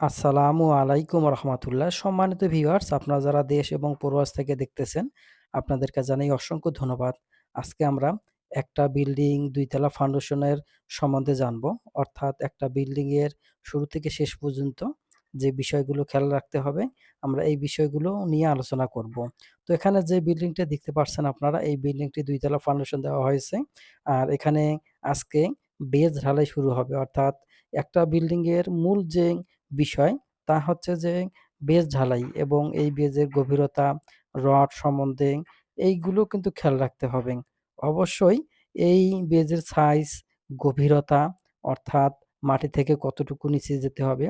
আসসালামু আলাইকুম রহমতুল্লাহ। সম্মানিত ভিউয়ার্স, আপনারা যারা দেশ এবং প্রবাস থেকে দেখতেছেন, আপনাদেরকে জানাই অসংখ্য ধন্যবাদ। আজকে আমরা একটা বিল্ডিং দুইতলা ফাউন্ডেশনের সম্বন্ধে জানব। অর্থাৎ একটা বিল্ডিং এর শুরু থেকে শেষ পর্যন্ত যে বিষয়গুলো খেয়াল রাখতে হবে, আমরা এই বিষয়গুলো নিয়ে আলোচনা করব। তো এখানে যে বিল্ডিংটা দেখতে পাচ্ছেন আপনারা, এই বিল্ডিংটি দুইতলা ফাউন্ডেশন দেওয়া হয়েছে। আর এখানে আজকে বেজ ঢালাই শুরু হবে। অর্থাৎ একটা বিল্ডিং এর মূল যে বিষয় তা হচ্ছে যে বেজ ঢালাই এবং এই বেজের গভীরতা, রড সম্বন্ধে এইগুলো কিন্তু খেয়াল রাখতে হবে। অবশ্যই এই বেজের সাইজ, গভীরতা অর্থাৎ মাটি থেকে কতটুকু নিচে যেতে হবে,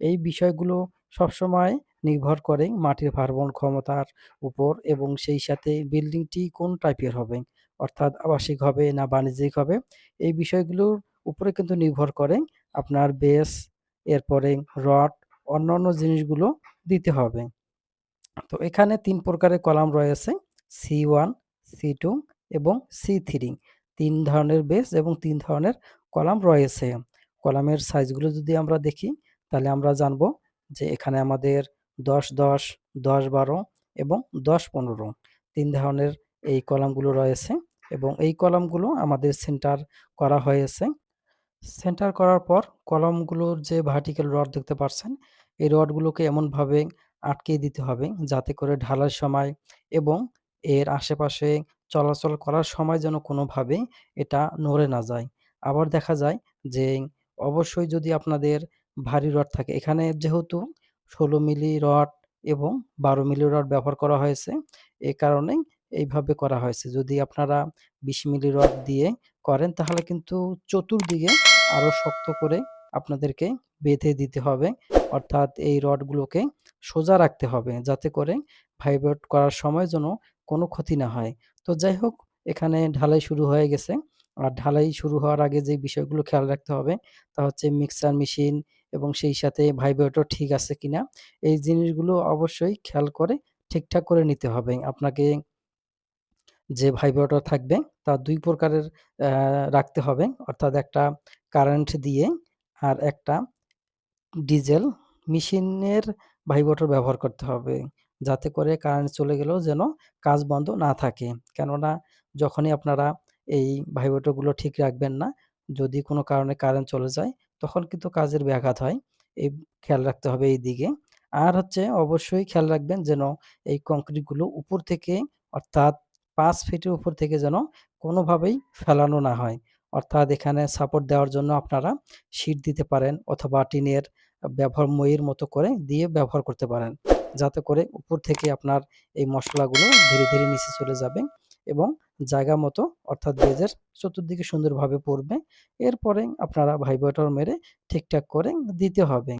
এই বিষয়গুলো সবসময় নির্ভর করে মাটির ভারবহন ক্ষমতার উপর এবং সেই সাথে বিল্ডিংটি কোন টাইপের হবে। অর্থাৎ আবাসিক হবে না বাণিজ্যিক হবে, এই বিষয়গুলোর উপরে কিন্তু নির্ভর করে আপনার বেস এরপরে রড অন্যান্য জিনিসগুলো দিতে হবে। তো এখানে তিন প্রকারের কলাম রয়েছে C1, C2 এবং C3 ৩ ধরনের বেস এবং তিন ধরনের কলাম রয়েছে। কলামের সাইজগুলো যদি আমরা দেখি তাহলে আমরা জানব যে এখানে আমাদের দশ দশ দশ বারো এবং ১০-১৫ ৩ ধরনের এই কলামগুলো রয়েছে এবং এই কলামগুলো আমাদের সেন্টার করা হয়েছে সেন্টার করার পর কলামগুলোর যে ভার্টিক্যাল রড দেখতে পাচ্ছেন, এই রডগুলোকে এমনভাবে আটকে দিতে হবে যাতে করে ঢালার সময় এবং এর আশেপাশে চলাচল করার সময় যেন কোনোভাবেই এটা নড়ে না যায়। আবার দেখা যায় যে অবশ্যই যদি আপনাদের ভারী রড থাকে, এখানে যেহেতু ১৬ মিলি রড এবং ১২ মিলি রড ব্যবহার করা হয়েছে, এ কারণেই এইভাবে করা হয়েছে। যদি আপনারা ২০ মিলি রড দিয়ে করেন তাহলে কিন্তু চতুর্দিকে আরও শক্ত করে আপনাদেরকে বেঁধে দিতে হবে। অর্থাৎ এই রডগুলোকে সোজা রাখতে হবে যাতে করে ভাইব্রেট করার সময় যেন কোনো ক্ষতি না হয়। তো যাই হোক, এখানে ঢালাই শুরু হয়ে গেছে। আর ঢালাই শুরু হওয়ার আগে যে বিষয়গুলো খেয়াল রাখতে হবে তা হচ্ছে মিক্সার মেশিন এবং সেই সাথে ভাইব্রেটর ঠিক আছে কিনা, এই জিনিসগুলো অবশ্যই খেয়াল করে ঠিকঠাক করে নিতে হবে। আপনাকে যে ভাইব্রেটর থাকবে তা দুই প্রকারের রাখতে হবে। অর্থাৎ একটা কারেন্ট দিয়ে আর একটা ডিজেল মেশিনের ভাইব্রেটর ব্যবহার করতে হবে। যাতে করে কারেন্ট চলে গেলেও যেন কাজ বন্ধ না থাকে। কেননা যখনই আপনারা এই ভাইব্রেটরগুলো ঠিক রাখবেন না, যদি কোনো কারণে কারেন্ট চলে যায় তখন কিন্তু কাজের ব্যাঘাত হয়। এই খেয়াল রাখতে হবে এই দিকে। আর হচ্ছে অবশ্যই খেয়াল রাখবেন যেন এই কংক্রিটগুলো উপর থেকে অর্থাৎ পাঁচ ফিটের উপর থেকে যেন কোনোভাবেই ফেলানো না হয়। অর্থাৎ এখানে সাপোর্ট দেওয়ার জন্য আপনারা শিট দিতে পারেন অথবা টিনের ব্যবহার মইয়ের মতো করে দিয়ে ব্যবহার করতে পারেন। যাতে করে উপর থেকে আপনার এই মশলাগুলো ধীরে, ধীরে নিচে চলে যাবে এবং জায়গা মতো অর্থাৎ বেজের চতুর্দিকে সুন্দরভাবে পড়বে। এরপরে আপনারা ভাইব্রেটর মেরে ঠিকঠাক করে দিতে হবে।